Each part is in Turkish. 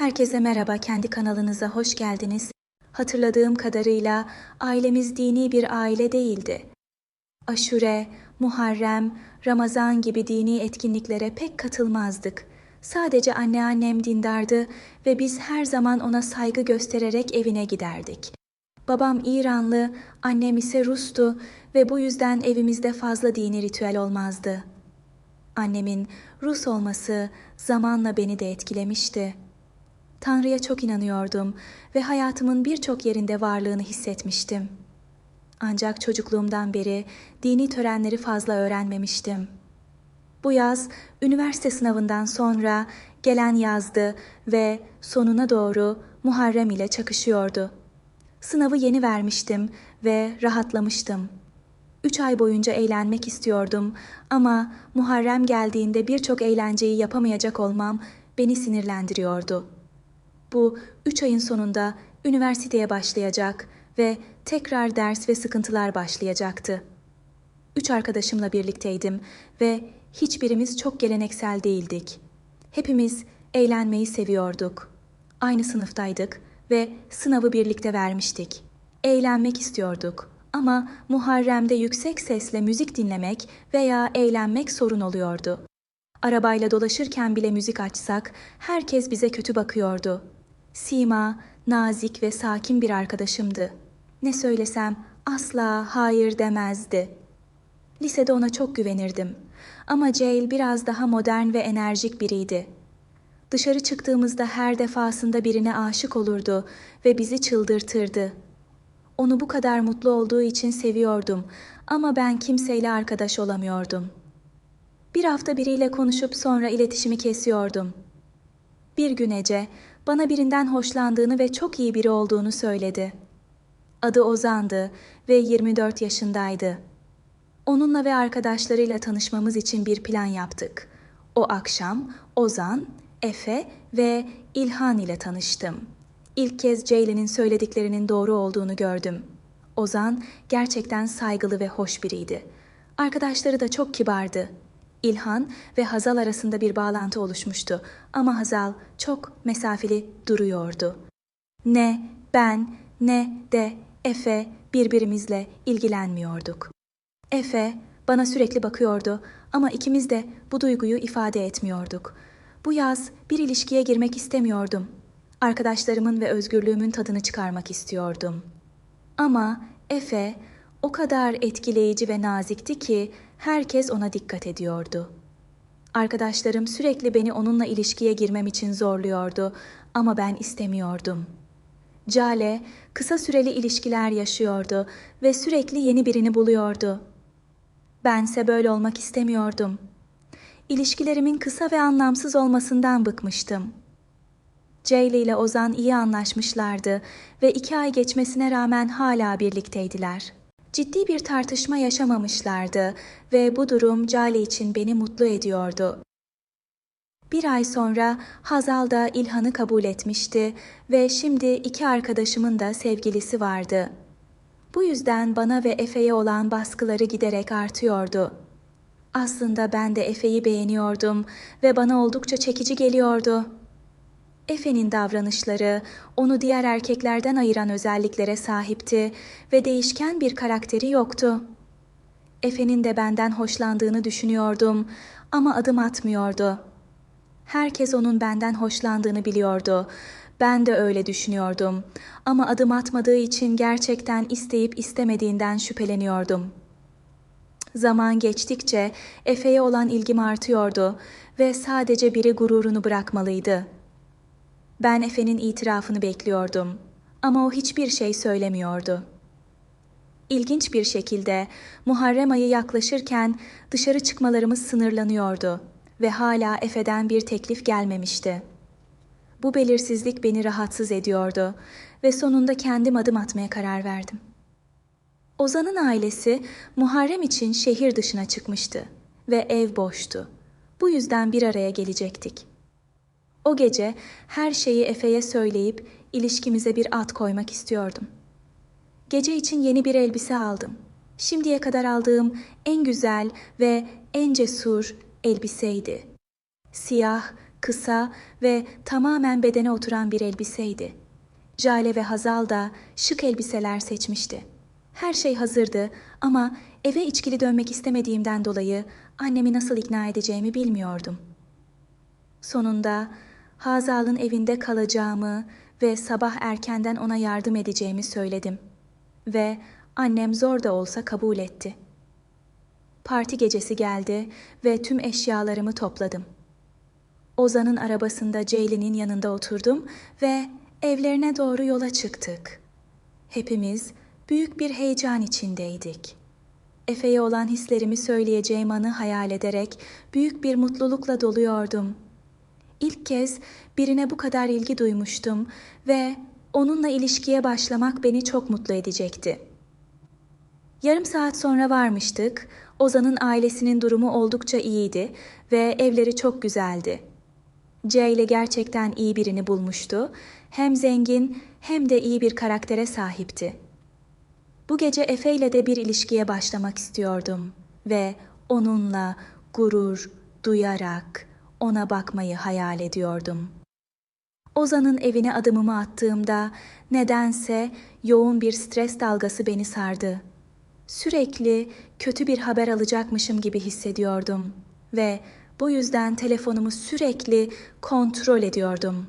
Herkese merhaba, kendi kanalınıza hoş geldiniz. Hatırladığım kadarıyla ailemiz dini bir aile değildi. Aşure, Muharrem, Ramazan gibi dini etkinliklere pek katılmazdık. Sadece anneannem dindardı ve biz her zaman ona saygı göstererek evine giderdik. Babam İranlı, annem ise Rus'tu ve bu yüzden evimizde fazla dini ritüel olmazdı. Annemin Rus olması zamanla beni de etkilemişti. Tanrı'ya çok inanıyordum ve hayatımın birçok yerinde varlığını hissetmiştim. Ancak çocukluğumdan beri dini törenleri fazla öğrenmemiştim. Bu yaz üniversite sınavından sonra gelen yazdı ve sonuna doğru Muharrem ile çakışıyordu. Sınavı yeni vermiştim ve rahatlamıştım. Üç ay boyunca eğlenmek istiyordum ama Muharrem geldiğinde birçok eğlenceyi yapamayacak olmam beni sinirlendiriyordu. Bu üç ayın sonunda üniversiteye başlayacak ve tekrar ders ve sıkıntılar başlayacaktı. Üç arkadaşımla birlikteydim ve hiçbirimiz çok geleneksel değildik. Hepimiz eğlenmeyi seviyorduk. Aynı sınıftaydık ve sınavı birlikte vermiştik. Eğlenmek istiyorduk ama Muharrem'de yüksek sesle müzik dinlemek veya eğlenmek sorun oluyordu. Arabayla dolaşırken bile müzik açsak herkes bize kötü bakıyordu. Sima nazik ve sakin bir arkadaşımdı. Ne söylesem asla hayır demezdi. Lisede ona çok güvenirdim. Ama Jail biraz daha modern ve enerjik biriydi. Dışarı çıktığımızda her defasında birine aşık olurdu ve bizi çıldırtırdı. Onu bu kadar mutlu olduğu için seviyordum ama ben kimseyle arkadaş olamıyordum. Bir hafta biriyle konuşup sonra iletişimi kesiyordum. Bir gün Ece bana birinden hoşlandığını ve çok iyi biri olduğunu söyledi. Adı Ozan'dı ve 24 yaşındaydı. Onunla ve arkadaşlarıyla tanışmamız için bir plan yaptık. O akşam Ozan, Efe ve İlhan ile tanıştım. İlk kez Ceylin'in söylediklerinin doğru olduğunu gördüm. Ozan gerçekten saygılı ve hoş biriydi. Arkadaşları da çok kibardı. İlhan ve Hazal arasında bir bağlantı oluşmuştu ama Hazal çok mesafeli duruyordu. Ne ben ne de Efe birbirimizle ilgilenmiyorduk. Efe bana sürekli bakıyordu ama ikimiz de bu duyguyu ifade etmiyorduk. Bu yaz bir ilişkiye girmek istemiyordum. Arkadaşlarımın ve özgürlüğümün tadını çıkarmak istiyordum. Ama Efe o kadar etkileyici ve nazikti ki herkes ona dikkat ediyordu. Arkadaşlarım sürekli beni onunla ilişkiye girmem için zorluyordu ama ben istemiyordum. Cale kısa süreli ilişkiler yaşıyordu ve sürekli yeni birini buluyordu. Bense böyle olmak istemiyordum. İlişkilerimin kısa ve anlamsız olmasından bıkmıştım. Ceyle ile Ozan iyi anlaşmışlardı ve iki ay geçmesine rağmen hala birlikteydiler.'' Ciddi bir tartışma yaşamamışlardı ve bu durum Cale için beni mutlu ediyordu. Bir ay sonra Hazal da İlhan'ı kabul etmişti ve şimdi iki arkadaşımın da sevgilisi vardı. Bu yüzden bana ve Efe'ye olan baskıları giderek artıyordu. Aslında ben de Efe'yi beğeniyordum ve bana oldukça çekici geliyordu. Efe'nin davranışları onu diğer erkeklerden ayıran özelliklere sahipti ve değişken bir karakteri yoktu. Efe'nin de benden hoşlandığını düşünüyordum ama adım atmıyordu. Herkes onun benden hoşlandığını biliyordu. Ben de öyle düşünüyordum ama adım atmadığı için gerçekten isteyip istemediğinden şüpheleniyordum. Zaman geçtikçe Efe'ye olan ilgim artıyordu ve sadece biri gururunu bırakmalıydı.'' Ben Efe'nin itirafını bekliyordum ama o hiçbir şey söylemiyordu. İlginç bir şekilde Muharrem ayı yaklaşırken dışarı çıkmalarımız sınırlanıyordu ve hala Efe'den bir teklif gelmemişti. Bu belirsizlik beni rahatsız ediyordu ve sonunda kendim adım atmaya karar verdim. Ozan'ın ailesi Muharrem için şehir dışına çıkmıştı ve ev boştu. Bu yüzden bir araya gelecektik. O gece her şeyi Efe'ye söyleyip ilişkimize bir at koymak istiyordum. Gece için yeni bir elbise aldım. Şimdiye kadar aldığım en güzel ve en cesur elbiseydi. Siyah, Kısa ve tamamen bedene oturan bir elbiseydi. Jale ve Hazal da şık elbiseler seçmişti. Her şey hazırdı ama eve içkili dönmek istemediğimden dolayı annemi nasıl ikna edeceğimi bilmiyordum. Sonunda Hazal'ın evinde kalacağımı ve sabah erkenden ona yardım edeceğimi söyledim. Ve annem zor da olsa kabul etti. Parti gecesi geldi ve tüm eşyalarımı topladım. Ozan'ın arabasında Ceylin'in yanında oturdum ve evlerine doğru yola çıktık. Hepimiz büyük bir heyecan içindeydik. Efe'ye olan hislerimi söyleyeceğim anı hayal ederek büyük bir mutlulukla doluyordum. İlk kez birine bu kadar ilgi duymuştum ve onunla ilişkiye başlamak beni çok mutlu edecekti. Yarım saat sonra varmıştık. Ozan'ın ailesinin durumu oldukça iyiydi ve evleri çok güzeldi. C ile gerçekten iyi birini bulmuştu. Hem zengin hem de iyi bir karaktere sahipti. Bu gece Efe ile de bir ilişkiye başlamak istiyordum ve onunla gurur duyarak ona bakmayı hayal ediyordum. Ozan'ın evine adımımı attığımda nedense yoğun bir stres dalgası beni sardı. Sürekli kötü bir haber alacakmışım gibi hissediyordum ve bu yüzden telefonumu sürekli kontrol ediyordum.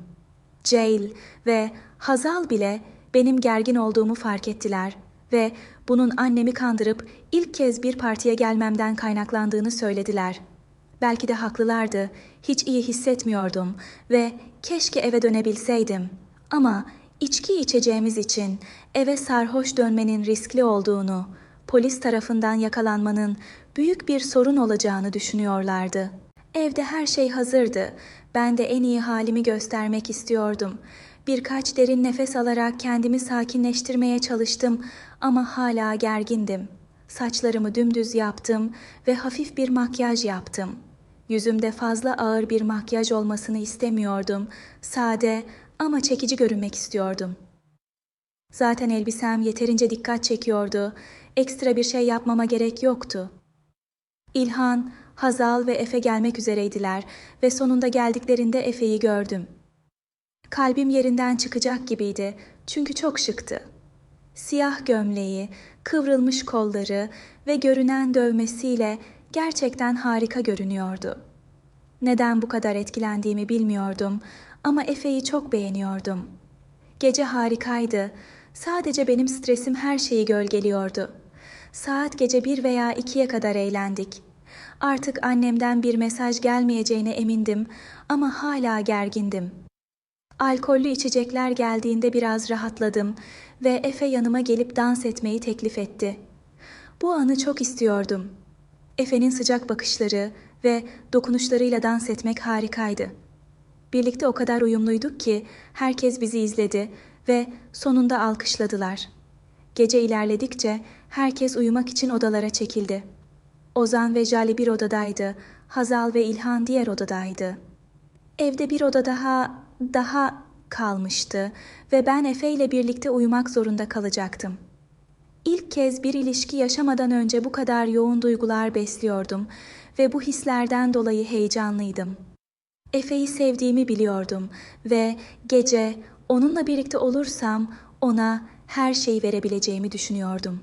Jail ve Hazal bile benim gergin olduğumu fark ettiler ve bunun annemi kandırıp ilk kez bir partiye gelmemden kaynaklandığını söylediler. Belki de haklılardı. Hiç iyi hissetmiyordum ve keşke eve dönebilseydim. Ama içki içeceğimiz için eve sarhoş dönmenin riskli olduğunu, polis tarafından yakalanmanın büyük bir sorun olacağını düşünüyorlardı. Evde her şey hazırdı. Ben de en iyi halimi göstermek istiyordum. Birkaç derin nefes alarak kendimi sakinleştirmeye çalıştım ama hala gergindim. Saçlarımı dümdüz yaptım ve hafif bir makyaj yaptım. Yüzümde fazla ağır bir makyaj olmasını istemiyordum. Sade ama çekici görünmek istiyordum. Zaten elbisem yeterince dikkat çekiyordu. Ekstra bir şey yapmama gerek yoktu. İlhan, Hazal ve Efe gelmek üzereydiler ve sonunda geldiklerinde Efe'yi gördüm. Kalbim yerinden çıkacak gibiydi çünkü çok şıktı. Siyah gömleği, kıvrılmış kolları ve görünen dövmesiyle gerçekten harika görünüyordu. Neden bu kadar etkilendiğimi bilmiyordum ama Efe'yi çok beğeniyordum. Gece harikaydı. Sadece benim stresim her şeyi gölgeliyordu. Saat gece bir veya ikiye kadar eğlendik. Artık annemden bir mesaj gelmeyeceğine emindim ama hala gergindim. Alkollü içecekler geldiğinde biraz rahatladım ve Efe yanıma gelip dans etmeyi teklif etti. Bu anı çok istiyordum. Efe'nin sıcak bakışları ve dokunuşlarıyla dans etmek harikaydı. Birlikte o kadar uyumluyduk ki herkes bizi izledi ve sonunda alkışladılar. Gece ilerledikçe herkes uyumak için odalara çekildi. Ozan ve Jali bir odadaydı, Hazal ve İlhan diğer odadaydı. Evde bir oda daha, daha kalmıştı ve ben Efe ile birlikte uyumak zorunda kalacaktım. İlk kez bir ilişki yaşamadan önce bu kadar yoğun duygular besliyordum ve bu hislerden dolayı heyecanlıydım. Efe'yi sevdiğimi biliyordum ve gece onunla birlikte olursam ona her şeyi verebileceğimi düşünüyordum.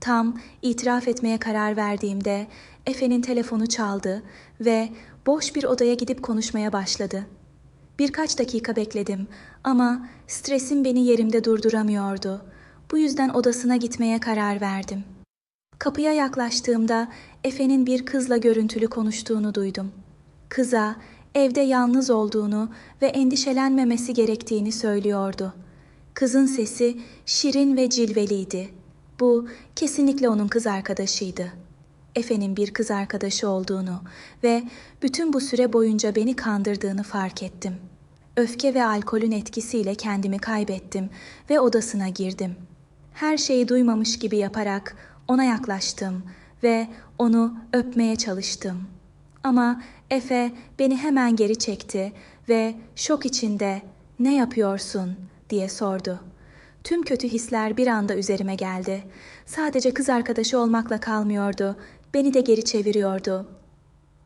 Tam itiraf etmeye karar verdiğimde Efe'nin telefonu çaldı ve boş bir odaya gidip konuşmaya başladı. Birkaç dakika bekledim ama stresim beni yerimde durduramıyordu. Bu yüzden odasına gitmeye karar verdim. Kapıya yaklaştığımda Efe'nin bir kızla görüntülü konuştuğunu duydum. Kıza evde yalnız olduğunu ve endişelenmemesi gerektiğini söylüyordu. Kızın sesi şirin ve cilveliydi. Bu kesinlikle onun kız arkadaşıydı. Efe'nin bir kız arkadaşı olduğunu ve bütün bu süre boyunca beni kandırdığını fark ettim. Öfke ve alkolün etkisiyle kendimi kaybettim ve odasına girdim. Her şeyi duymamış gibi yaparak ona yaklaştım ve onu öpmeye çalıştım. Ama Efe beni hemen geri çekti ve şok içinde "Ne yapıyorsun?" diye sordu. Tüm kötü hisler bir anda üzerime geldi. Sadece kız arkadaşı olmakla kalmıyordu. Beni de geri çeviriyordu.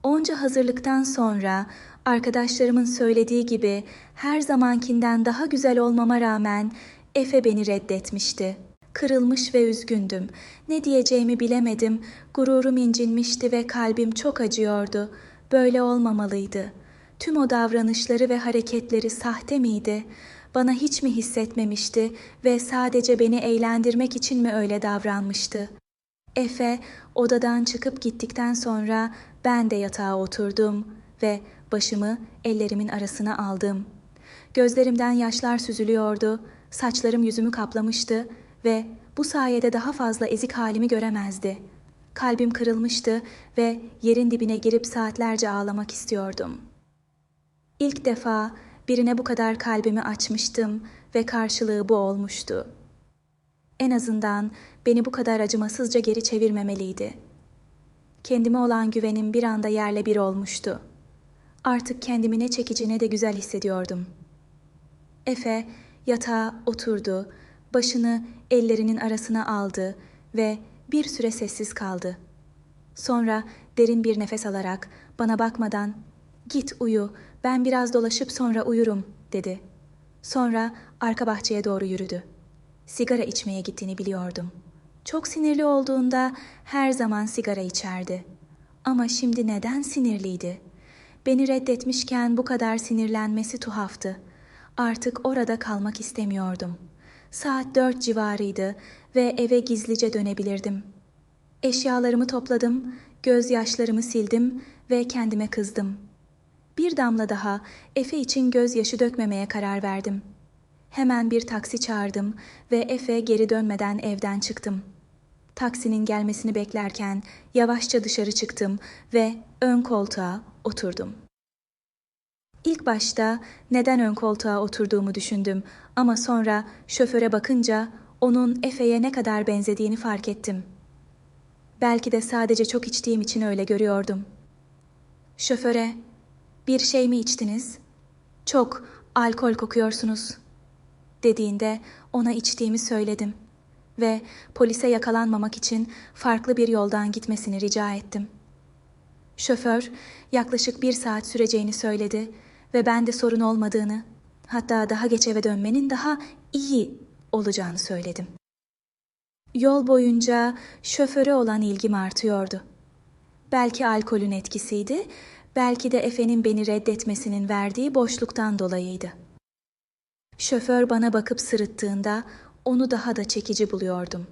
Onca hazırlıktan sonra Arkadaşlarımın söylediği gibi her zamankinden daha güzel olmama rağmen Efe beni reddetmişti. Kırılmış ve üzgündüm. Ne diyeceğimi bilemedim. Gururum incinmişti ve kalbim çok acıyordu. Böyle olmamalıydı. Tüm o davranışları ve hareketleri sahte miydi? Bana hiç mi hissetmemişti ve sadece beni eğlendirmek için mi öyle davranmıştı? Efe odadan çıkıp gittikten sonra ben de yatağa oturdum ve başımı ellerimin arasına aldım. Gözlerimden yaşlar süzülüyordu, saçlarım yüzümü kaplamıştı ve bu sayede daha fazla ezik halimi göremezdi. Kalbim kırılmıştı ve yerin dibine girip saatlerce ağlamak istiyordum. İlk defa birine bu kadar kalbimi açmıştım ve karşılığı bu olmuştu. En azından beni bu kadar acımasızca geri çevirmemeliydi. Kendime olan güvenim bir anda yerle bir olmuştu. Artık kendimi ne çekici ne de güzel hissediyordum. Efe yatağa oturdu, başını ellerinin arasına aldı ve bir süre sessiz kaldı. Sonra derin bir nefes alarak bana bakmadan "Git uyu, ben biraz dolaşıp sonra uyurum." dedi. Sonra arka bahçeye doğru yürüdü. Sigara içmeye gittiğini biliyordum. Çok sinirli olduğunda her zaman sigara içerdi. Ama şimdi neden sinirliydi? Beni reddetmişken bu kadar sinirlenmesi tuhaftı. Artık orada kalmak istemiyordum. Saat dört civarıydı ve eve gizlice dönebilirdim. Eşyalarımı topladım, gözyaşlarımı sildim ve kendime kızdım. Bir damla daha Efe için gözyaşı dökmemeye karar verdim. Hemen bir taksi çağırdım ve Efe geri dönmeden evden çıktım. Taksinin gelmesini beklerken yavaşça dışarı çıktım ve ön koltuğa oturdum. İlk başta neden ön koltuğa oturduğumu düşündüm ama sonra şoföre bakınca onun Efe'ye ne kadar benzediğini fark ettim. Belki de sadece çok içtiğim için öyle görüyordum. Şoföre, bir şey mi içtiniz? Çok alkol kokuyorsunuz dediğinde ona içtiğimi söyledim ve polise yakalanmamak için farklı bir yoldan gitmesini rica ettim. Şoför yaklaşık bir saat süreceğini söyledi ve ben de sorun olmadığını, hatta daha geç eve dönmenin daha iyi olacağını söyledim. Yol boyunca şoföre olan ilgim artıyordu. Belki alkolün etkisiydi, belki de Efe'nin beni reddetmesinin verdiği boşluktan dolayıydı. Şoför bana bakıp sırıttığında onu daha da çekici buluyordum.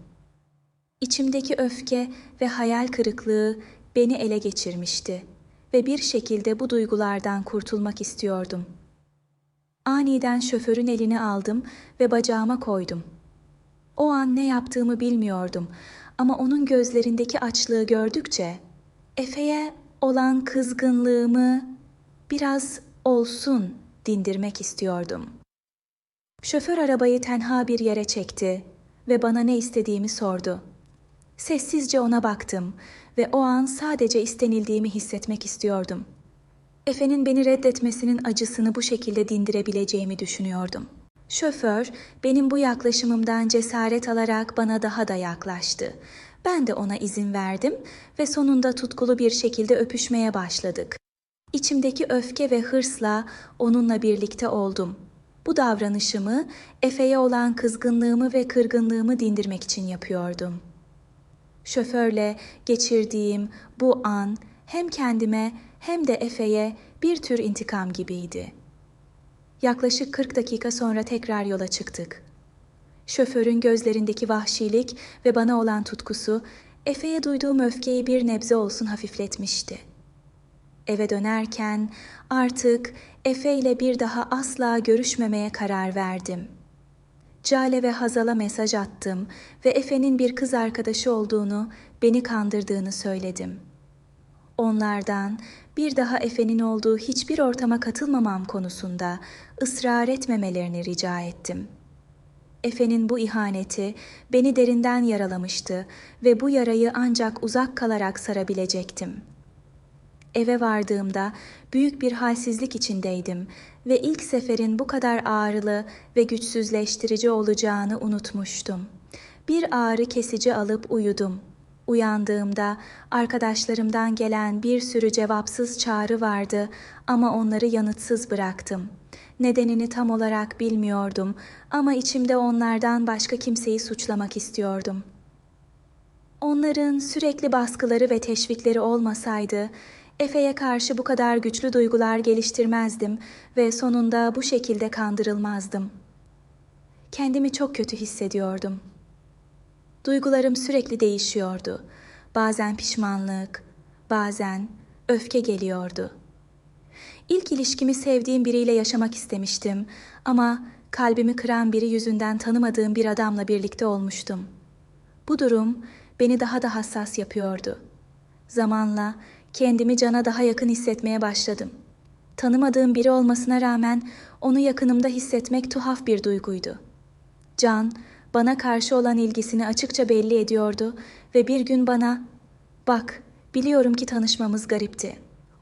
İçimdeki öfke ve hayal kırıklığı beni ele geçirmişti ve bir şekilde bu duygulardan kurtulmak istiyordum. Aniden şoförün elini aldım ve bacağıma koydum. O an ne yaptığımı bilmiyordum ama onun gözlerindeki açlığı gördükçe Efe'ye olan kızgınlığımı biraz olsun dindirmek istiyordum. Şoför arabayı tenha bir yere çekti ve bana ne istediğimi sordu. Sessizce ona baktım ve o an sadece istenildiğimi hissetmek istiyordum. Efe'nin beni reddetmesinin acısını bu şekilde dindirebileceğimi düşünüyordum. Şoför benim bu yaklaşımımdan cesaret alarak bana daha da yaklaştı. Ben de ona izin verdim ve sonunda tutkulu bir şekilde öpüşmeye başladık. İçimdeki öfke ve hırsla onunla birlikte oldum. Bu davranışımı Efe'ye olan kızgınlığımı ve kırgınlığımı dindirmek için yapıyordum. Şoförle geçirdiğim bu an hem kendime hem de Efe'ye bir tür intikam gibiydi. Yaklaşık 40 dakika sonra tekrar yola çıktık. Şoförün gözlerindeki vahşilik ve bana olan tutkusu Efe'ye duyduğum öfkeyi bir nebze olsun hafifletmişti. Eve dönerken artık Efe ile bir daha asla görüşmemeye karar verdim. Cale ve Hazal'a mesaj attım ve Efe'nin bir kız arkadaşı olduğunu, beni kandırdığını söyledim. Onlardan bir daha Efe'nin olduğu hiçbir ortama katılmamam konusunda ısrar etmemelerini rica ettim. Efe'nin bu ihaneti beni derinden yaralamıştı ve bu yarayı ancak uzak kalarak sarabilecektim. Eve vardığımda büyük bir halsizlik içindeydim ve ilk seferin bu kadar ağrılı ve güçsüzleştirici olacağını unutmuştum. Bir ağrı kesici alıp uyudum. Uyandığımda arkadaşlarımdan gelen bir sürü cevapsız çağrı vardı ama onları yanıtsız bıraktım. Nedenini tam olarak bilmiyordum ama içimde onlardan başka kimseyi suçlamak istiyordum. Onların sürekli baskıları ve teşvikleri olmasaydı Efe'ye karşı bu kadar güçlü duygular geliştirmezdim ve sonunda bu şekilde kandırılmazdım. Kendimi çok kötü hissediyordum. Duygularım sürekli değişiyordu. Bazen pişmanlık, bazen öfke geliyordu. İlk ilişkimi sevdiğim biriyle yaşamak istemiştim ama kalbimi kıran biri yüzünden tanımadığım bir adamla birlikte olmuştum. Bu durum beni daha da hassas yapıyordu. Zamanla kendimi cana daha yakın hissetmeye başladım. Tanımadığım biri olmasına rağmen onu yakınımda hissetmek tuhaf bir duyguydu. Can, bana karşı olan ilgisini açıkça belli ediyordu ve bir gün bana "Bak, biliyorum ki tanışmamız garipti.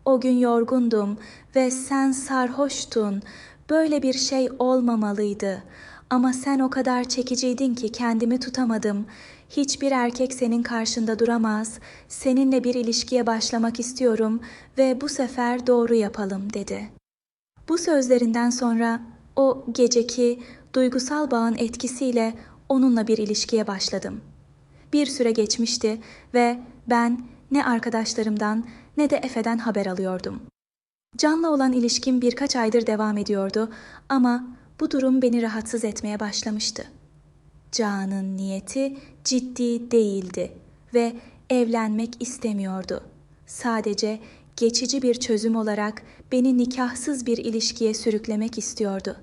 O gün yorgundum ve sen sarhoştun. Böyle bir şey olmamalıydı. Ama sen o kadar çekiciydin ki kendimi tutamadım. Hiçbir erkek senin karşında duramaz. Seninle bir ilişkiye başlamak istiyorum ve bu sefer doğru yapalım." dedi. Bu sözlerinden sonra o geceki duygusal bağın etkisiyle onunla bir ilişkiye başladım. Bir süre geçmişti ve ben ne arkadaşlarımdan ne de Efe'den haber alıyordum. Can'la olan ilişkim birkaç aydır devam ediyordu ama bu durum beni rahatsız etmeye başlamıştı. Can'ın niyeti ciddi değildi ve evlenmek istemiyordu. Sadece geçici bir çözüm olarak beni nikahsız bir ilişkiye sürüklemek istiyordu.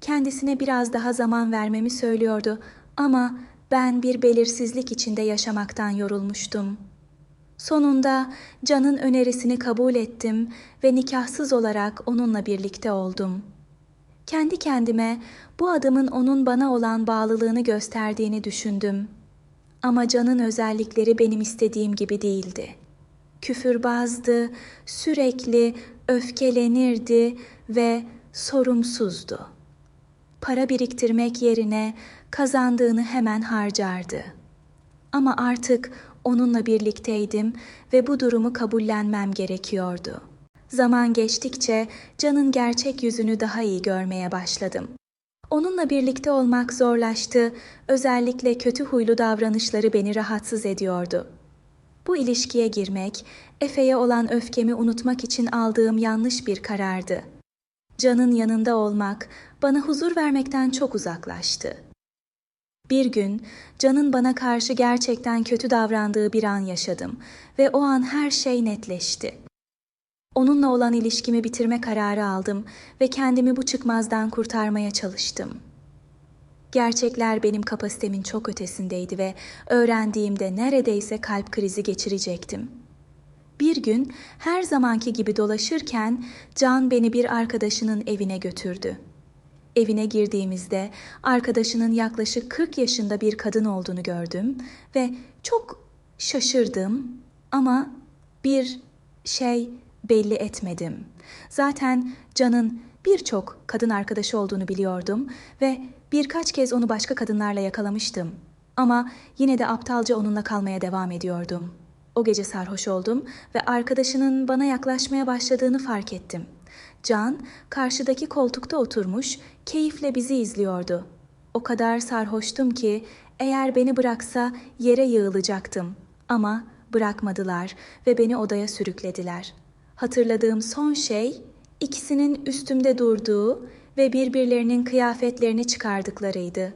Kendisine biraz daha zaman vermemi söylüyordu ama ben bir belirsizlik içinde yaşamaktan yorulmuştum. Sonunda Can'ın önerisini kabul ettim ve nikahsız olarak onunla birlikte oldum. Kendi kendime bu adamın onun bana olan bağlılığını gösterdiğini düşündüm. Ama Can'ın özellikleri benim istediğim gibi değildi. Küfürbazdı, sürekli öfkelenirdi ve sorumsuzdu. Para biriktirmek yerine kazandığını hemen harcardı. Ama artık onunla birlikteydim ve bu durumu kabullenmem gerekiyordu. Zaman geçtikçe Can'ın gerçek yüzünü daha iyi görmeye başladım. Onunla birlikte olmak zorlaştı, özellikle kötü huylu davranışları beni rahatsız ediyordu. Bu ilişkiye girmek, Efe'ye olan öfkemi unutmak için aldığım yanlış bir karardı. Can'ın yanında olmak bana huzur vermekten çok uzaklaştı. Bir gün Can'ın bana karşı gerçekten kötü davrandığı bir an yaşadım ve o an her şey netleşti. Onunla olan ilişkimi bitirme kararı aldım ve kendimi bu çıkmazdan kurtarmaya çalıştım. Gerçekler benim kapasitemin çok ötesindeydi ve öğrendiğimde neredeyse kalp krizi geçirecektim. Bir gün her zamanki gibi dolaşırken Can beni bir arkadaşının evine götürdü. Evine girdiğimizde arkadaşının yaklaşık 40 yaşında bir kadın olduğunu gördüm ve çok şaşırdım ama bir şey belli etmedim. Zaten Can'ın birçok kadın arkadaşı olduğunu biliyordum ve birkaç kez onu başka kadınlarla yakalamıştım. Ama yine de aptalca onunla kalmaya devam ediyordum. O gece sarhoş oldum ve arkadaşının bana yaklaşmaya başladığını fark ettim. Can karşıdaki koltukta oturmuş, keyifle bizi izliyordu. O kadar sarhoştum ki eğer beni bıraksa yere yığılacaktım. Ama bırakmadılar ve beni odaya sürüklediler. Hatırladığım son şey ikisinin üstümde durduğu ve birbirlerinin kıyafetlerini çıkardıklarıydı.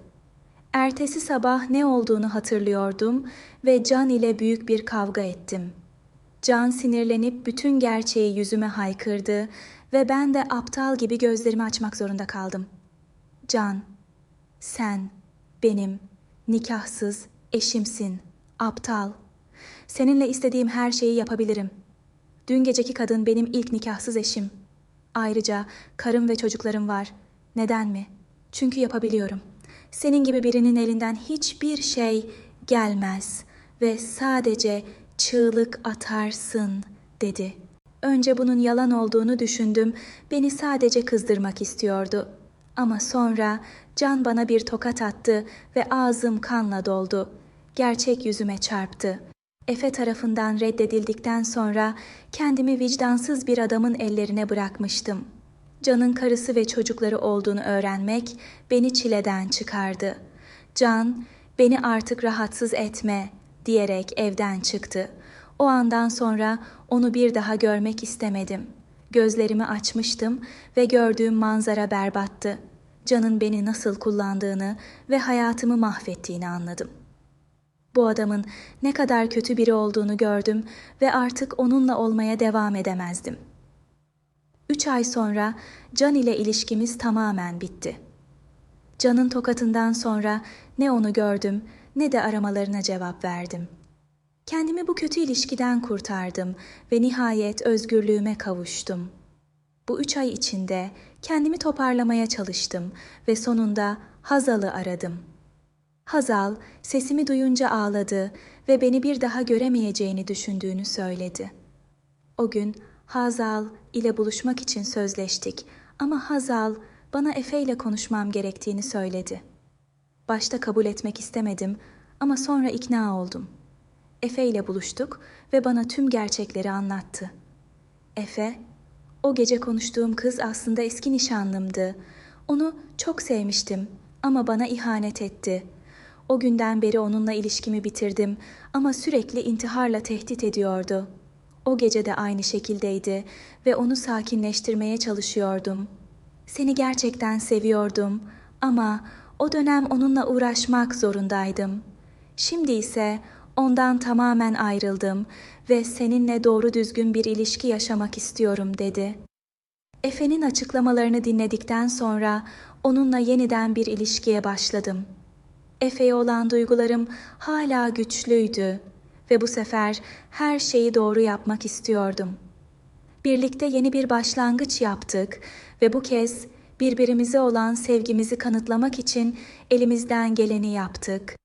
Ertesi sabah ne olduğunu hatırlıyordum ve Can ile büyük bir kavga ettim. Can sinirlenip bütün gerçeği yüzüme haykırdı ve ben de aptal gibi gözlerimi açmak zorunda kaldım. Can, sen benim nikahsız eşimsin, aptal. Seninle istediğim her şeyi yapabilirim. Dün geceki kadın benim ilk nikahsız eşim. Ayrıca karım ve çocuklarım var. Neden mi? Çünkü yapabiliyorum. Senin gibi birinin elinden hiçbir şey gelmez ve sadece çığlık atarsın dedi. Önce bunun yalan olduğunu düşündüm. Beni sadece kızdırmak istiyordu. Ama sonra Can bana bir tokat attı ve ağzım kanla doldu. Gerçek yüzüme çarptı. Efe tarafından reddedildikten sonra kendimi vicdansız bir adamın ellerine bırakmıştım. Can'ın karısı ve çocukları olduğunu öğrenmek beni çileden çıkardı. Can, beni artık rahatsız etme diyerek evden çıktı. O andan sonra onu bir daha görmek istemedim. Gözlerimi açmıştım ve gördüğüm manzara berbattı. Can'ın beni nasıl kullandığını ve hayatımı mahvettiğini anladım. Bu adamın ne kadar kötü biri olduğunu gördüm ve artık onunla olmaya devam edemezdim. Üç ay sonra Can ile ilişkimiz tamamen bitti. Can'ın tokatından sonra ne onu gördüm ne de aramalarına cevap verdim. Kendimi bu kötü ilişkiden kurtardım ve nihayet özgürlüğüme kavuştum. Bu üç ay içinde kendimi toparlamaya çalıştım ve sonunda Hazal'ı aradım. Hazal sesimi duyunca ağladı ve beni bir daha göremeyeceğini düşündüğünü söyledi. O gün Hazal ile buluşmak için sözleştik ama Hazal bana Efe ile konuşmam gerektiğini söyledi. Başta kabul etmek istemedim ama sonra ikna oldum. Efe ile buluştuk ve bana tüm gerçekleri anlattı. Efe, o gece konuştuğum kız aslında eski nişanlımdı. Onu çok sevmiştim ama bana ihanet etti. O günden beri onunla ilişkimi bitirdim ama sürekli intiharla tehdit ediyordu. O gece de aynı şekildeydi ve onu sakinleştirmeye çalışıyordum. Seni gerçekten seviyordum ama o dönem onunla uğraşmak zorundaydım. Şimdi ise ondan tamamen ayrıldım ve seninle doğru düzgün bir ilişki yaşamak istiyorum dedi. Efe'nin açıklamalarını dinledikten sonra onunla yeniden bir ilişkiye başladım. Efe'ye olan duygularım hala güçlüydü ve bu sefer her şeyi doğru yapmak istiyordum. Birlikte yeni bir başlangıç yaptık ve bu kez birbirimize olan sevgimizi kanıtlamak için elimizden geleni yaptık.